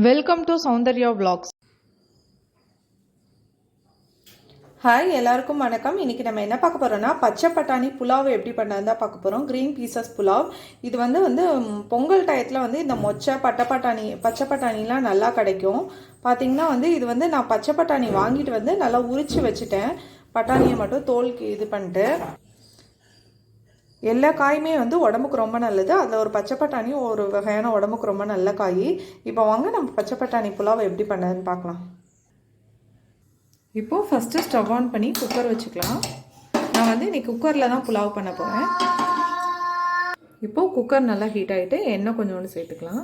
Welcome to Soundarya vlogs. Hi எல்லாருக்கும் வணக்கம். இன்றைக்கி நம்ம என்ன பார்க்க போகிறோம்னா பச்சை பட்டாணி புலாவ் எப்படி பண்ணது தான் பார்க்க போகிறோம் க்ரீன் பீசஸ் புலாவ். இது வந்து வந்து பொங்கல் டயத்தில் வந்து இந்த மொச்சை பட்டை பட்டாணி பச்சை பட்டாணிலாம் நல்லா கிடைக்கும். பார்த்தீங்கன்னா வந்து இது வந்து நான் பச்சை பட்டாணி வாங்கிட்டு வந்து நல்லா உரித்து வச்சுட்டேன். பட்டாணியை மட்டும் தோலுக்கு இது பண்ணிட்டு. எல்லா காயுமே வந்து உடம்புக்கு ரொம்ப நல்லது. அதில் ஒரு பச்சை பட்டாணி ஒரு வகையான உடம்புக்கு ரொம்ப நல்ல காய். இப்போ வாங்க நம்ம பச்சை பட்டாணி புலாவை எப்படி பண்ணதுன்னு பார்க்கலாம். இப்போது ஃபஸ்ட்டு ஸ்டவ் ஆன் பண்ணி குக்கர் வச்சுக்கலாம். நான் வந்து இன்னைக்கு குக்கரில் தான் புலாவ் பண்ண போகிறேன் இப்போது குக்கர் நல்லா ஹீட் ஆகிட்டு எண்ணெய் கொஞ்சோண்டு சேர்த்துக்கலாம்.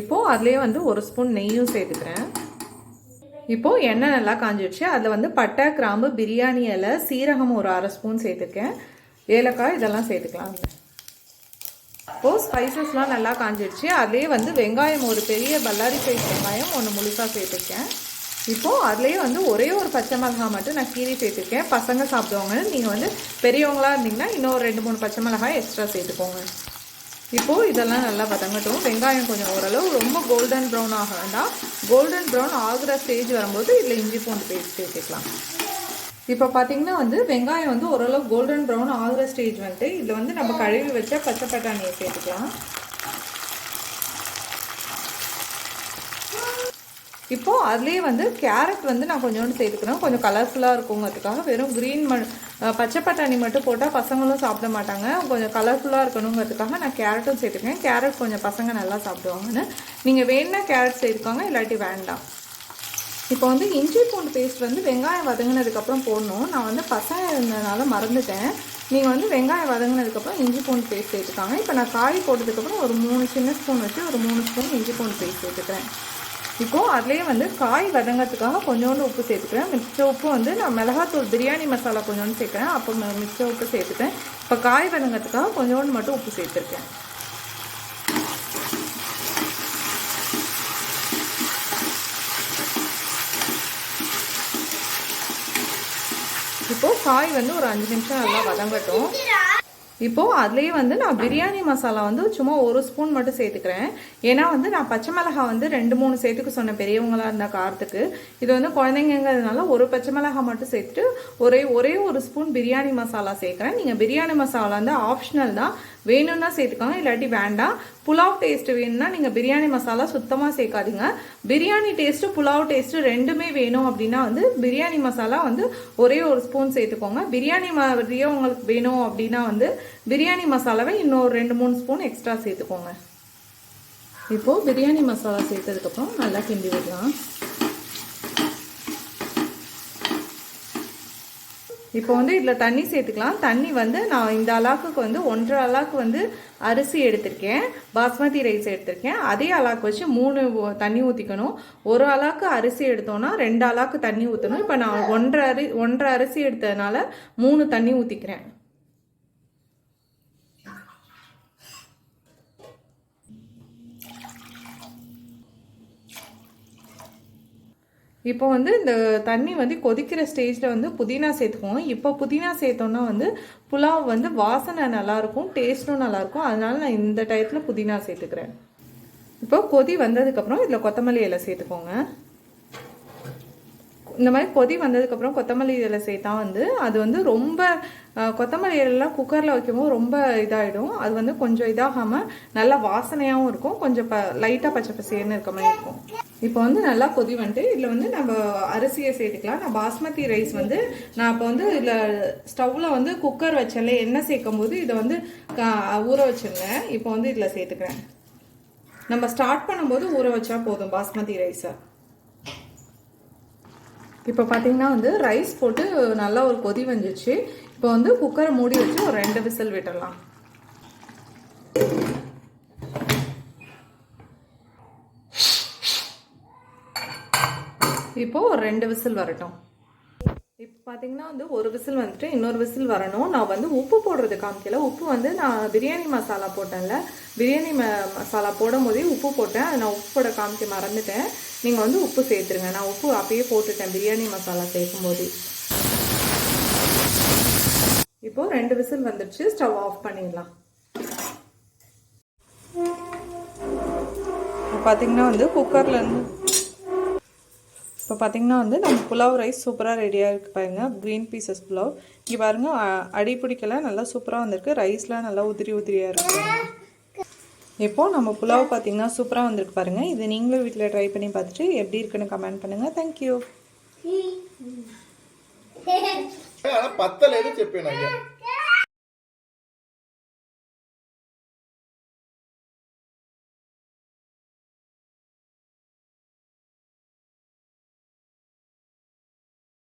இப்போது அதுலேயே வந்து ஒரு ஸ்பூன் நெய்யும் சேர்த்துக்கிறேன். இப்போது எண்ணெய் நல்லா காஞ்சிடுச்சு. அதில் வந்து பட்டை கிராம்பு பிரியாணி இலை சீரகம் ஒரு அரை ஸ்பூன் சேர்த்துருக்கேன். ஏலக்காய் இதெல்லாம் சேர்த்துக்கலாம். இப்போது ஸ்பைசஸ்லாம் நல்லா காஞ்சிடுச்சு அதே வந்து வெங்காயம் ஒரு பெரிய பல்லாரி சைஸ் வெங்காயம் ஒன்று முழுசாக சேர்த்துருக்கேன். இப்போது அதுலேயே வந்து ஒரே ஒரு பச்சை மிளகாய் மட்டும் நான் கீரி சேர்த்துருக்கேன். பசங்க சாப்பிடுவாங்க நீங்கள் வந்து பெரியவங்களாக இருந்தீங்கன்னா இன்னொரு ரெண்டு மூணு பச்சை மிளகாய் எக்ஸ்ட்ரா சேர்த்துக்கோங்க. இப்போது இதெல்லாம் நல்லா வதங்கட்டும். வெங்காயம் கொஞ்சம் ஓரளவு ரொம்ப கோல்டன் ப்ரௌன் ஆக வேண்டாம். கோல்டன் ப்ரௌன் ஆகிற ஸ்டேஜ் வரும்போது இதில் இஞ்சி பூண்டு பேஸ்ட் சேர்த்துக்கலாம். இப்போ பார்த்தீங்கன்னா வந்து வெங்காயம் வந்து ஓரளவு கோல்டன் ப்ரௌன் ஆகுற ஸ்டேஜ் வந்துட்டு இதில் வந்து நம்ம கழுவி வச்ச பச்சை பட்டாணியை சேர்த்துக்கலாம். இப்போது அதுலேயே வந்து கேரட் வந்து நான் கொஞ்சோண்டு சேர்த்துக்கிறேன். கொஞ்சம் கலர்ஃபுல்லாக இருக்குங்கிறதுக்காக வெறும் க்ரீன் ம பச்சை பட்டாணி மட்டும் போட்டால் பசங்களும் சாப்பிட மாட்டாங்க. கொஞ்சம் கலர்ஃபுல்லாக இருக்கணுங்கிறதுக்காக நான் கேரட்டும் சேர்த்துக்கிறேன். கேரட் கொஞ்சம் பசங்க நல்லா சாப்பிடுவாங்கன்னு. நீங்கள் வேணுன்னா கேரட் சேர்த்துக்கோங்க இல்லாட்டி வேண்டாம். இப்போ வந்து இஞ்சி பூண்டு பேஸ்ட் வந்து வெங்காயம் வதங்கினதுக்கப்புறம் போடணும். நான் வந்து பசங்க இருந்ததுனால மறந்துட்டேன். நீங்கள் வந்து வெங்காயம் வதங்கினதுக்கப்புறம் இஞ்சி பூண்டு பேஸ்ட் சேர்த்துக்காங்க. இப்போ நான் காய் போட்டதுக்கப்புறம் ஒரு மூணு சின்ன ஸ்பூன் வச்சு ஒரு மூணு ஸ்பூன் இஞ்சி பூண்டு பேஸ்ட் சேர்த்துக்கிறேன். இப்போது அதுலேயே வந்து காய் வதங்கிறதுக்காக கொஞ்சோண்டு உப்பு சேர்த்துக்கிறேன். மிச்ச உப்பு வந்து நான் மிளகாத்தூள் பிரியாணி மசாலா கொஞ்சோண்டு சேர்க்குறேன். அப்போ மிச்ச உப்பு சேர்த்துட்டேன் இப்போ காய் வதங்கிறதுக்காக கொஞ்சோண்டு மட்டும் உப்பு சேர்த்துருக்கேன். இப்போது சாய் வந்து ஒரு அஞ்சு நிமிஷம் நல்லா வதங்கட்டும். இப்போது அதுலேயே வந்து நான் பிரியாணி மசாலா வந்து சும்மா ஒரு ஸ்பூன் மட்டும் சேர்த்துக்கிறேன். ஏன்னா வந்து நான் பச்சை மிளகாய் வந்து ரெண்டு மூணு சேர்த்துக்க சொன்னேன் பெரியவங்களாக இருந்த காரத்துக்கு இது வந்து குழந்தைங்கிறதுனால ஒரு பச்சை மிளகாய் மட்டும் சேர்த்துட்டு ஒரே ஒரே ஒரு ஸ்பூன் பிரியாணி மசாலா சேர்க்குறேன். நீங்கள் பிரியாணி மசாலா வந்து ஆப்ஷனல் தான். வேணும்னா சேர்த்துக்கோங்க இல்லாட்டி வேண்டாம். புலாவ் டேஸ்ட் வேணும்னா நீங்கள் பிரியாணி மசாலா சுத்தமாக சேர்க்காதீங்க. பிரியாணி டேஸ்ட்டு புலாவ் டேஸ்ட்டு ரெண்டுமே வேணும் அப்படின்னா வந்து பிரியாணி மசாலா வந்து ஒரே ஒரு ஸ்பூன் சேர்த்துக்கோங்க. பிரியாணி ம உங்களுக்கு வேணும் அப்படின்னா வந்து பிரியாணி மசாலாவை இன்னொரு ரெண்டு மூணு ஸ்பூன் எக்ஸ்ட்ரா சேர்த்துக்கோங்க. இப்போது பிரியாணி மசாலா சேர்த்ததுக்கப்புறம் நல்லா கிண்டி விடலாம். இப்போ வந்து இதில் தண்ணி சேர்த்துக்கலாம். தண்ணி வந்து நான் இந்த அலாக்குக்கு வந்து ஒன்றரை அலாக்கு வந்து அரிசி எடுத்திருக்கேன். பாஸ்மதி ரைஸ் எடுத்திருக்கேன். அதே அலாக்கு வச்சு மூணு தண்ணி ஊற்றிக்கணும் ஒரு அலாக்கு அரிசி எடுத்தோன்னா ரெண்டு அலாக்கு தண்ணி ஊற்றணும் இப்போ நான் ஒன்றரை அரி ஒன்றரை அரிசி எடுத்ததுனால மூணு தண்ணி ஊற்றிக்கிறேன் இப்போ வந்து இந்த தண்ணி வந்து கொதிக்கிற ஸ்டேஜில் வந்து புதினா சேர்த்துக்குவோம் இப்போ புதினா சேர்த்தோன்னா வந்து புலாவ் வந்து வாசனை நல்லாயிருக்கும் டேஸ்ட்டும் நல்லாயிருக்கும். அதனால நான் இந்த டயத்தில் புதினா சேர்த்துக்கிறேன். இப்போ கொதி வந்ததுக்கப்புறம் இதில் கொத்தமல்லி இலை சேர்த்துக்கோங்க. இந்த மாதிரி கொதி வந்ததுக்கப்புறம் கொத்தமல்லி இதில் சேர்த்தா வந்து அது வந்து ரொம்ப கொத்தமல்லி இதெல்லாம் குக்கரில் வைக்கும்போது ரொம்ப இதாகிடும் அது வந்து கொஞ்சம் இதாகாமல் நல்லா வாசனையாகவும் இருக்கும். கொஞ்சம் ப லைட்டாக பச்சை பசேன்னு இருக்க மாதிரி இருக்கும். இப்போ வந்து நல்லா கொதி வந்துட்டு இதில் வந்து நம்ம அரிசியை சேர்த்துக்கலாம். நான் பாஸ்மதி ரைஸ் வந்து நான் இப்போ வந்து இதில் ஸ்டவ்வில் வந்து குக்கர் வச்சல எண்ணெய் சேர்க்கும் போது இதை வந்து ஊற வச்சுருந்தேன். இப்போ வந்து இதில் சேர்த்துக்கிறேன். நம்ம ஸ்டார்ட் பண்ணும்போது ஊற வச்சா போதும் பாஸ்மதி ரைஸை. இப்போ பார்த்தீங்கன்னா வந்து ரைஸ் போட்டு நல்லா ஒரு கொதி வந்துச்சு. இப்போ வந்து குக்கரை மூடி வச்சு ஒரு ரெண்டு விசில் விட்டுடலாம் இப்போ ஒரு ரெண்டு விசில் வரட்டும். இப்போ பார்த்தீங்கன்னா வந்து ஒரு விசில் வந்துட்டு இன்னொரு விசில் வரணும். நான் வந்து உப்பு போடுறது காமிக்கல உப்பு வந்து நான் பிரியாணி மசாலா போட்டேன்ல. பிரியாணி ம மசாலா போடும் போதே உப்பு போட்டேன். அது நான் உப்பு போட காமிக்க மறந்துட்டேன். நீங்கள் வந்து உப்பு சேர்த்துருங்க. நான் உப்பு அப்பயே போட்டுட்டேன் பிரியாணி மசாலா சேர்க்கும் போது. இப்போது ரெண்டு விசில் வந்துடுச்சு ஸ்டவ் ஆஃப் பண்ணிடலாம். பார்த்தீங்கன்னா வந்து குக்கர்லேருந்து இப்போ பார்த்தீங்கன்னா வந்து நம்ம புலாவ் ரைஸ் சூப்பராக ரெடியாக இருக்கு பாருங்க க்ரீன் பீசஸ் புலாவ் இங்கே பாருங்க அ- அடி பிடிக்கல நல்லா சூப்பராக வந்திருக்கு ரைஸ்லாம் நல்லா உதிரி உதிரியாக இருக்கு இப்போது நம்ம புலாவ் பார்த்தீங்கன்னா சூப்பராக வந்திருக்கு பாருங்க இது நீங்களும் வீட்டில் ட்ரை பண்ணி பார்த்துட்டு எப்படி இருக்குன்னு கமெண்ட் பண்ணுங்கள் தேங்க்யூ అలా పత్తలేదు చెప్పాను అయ్యా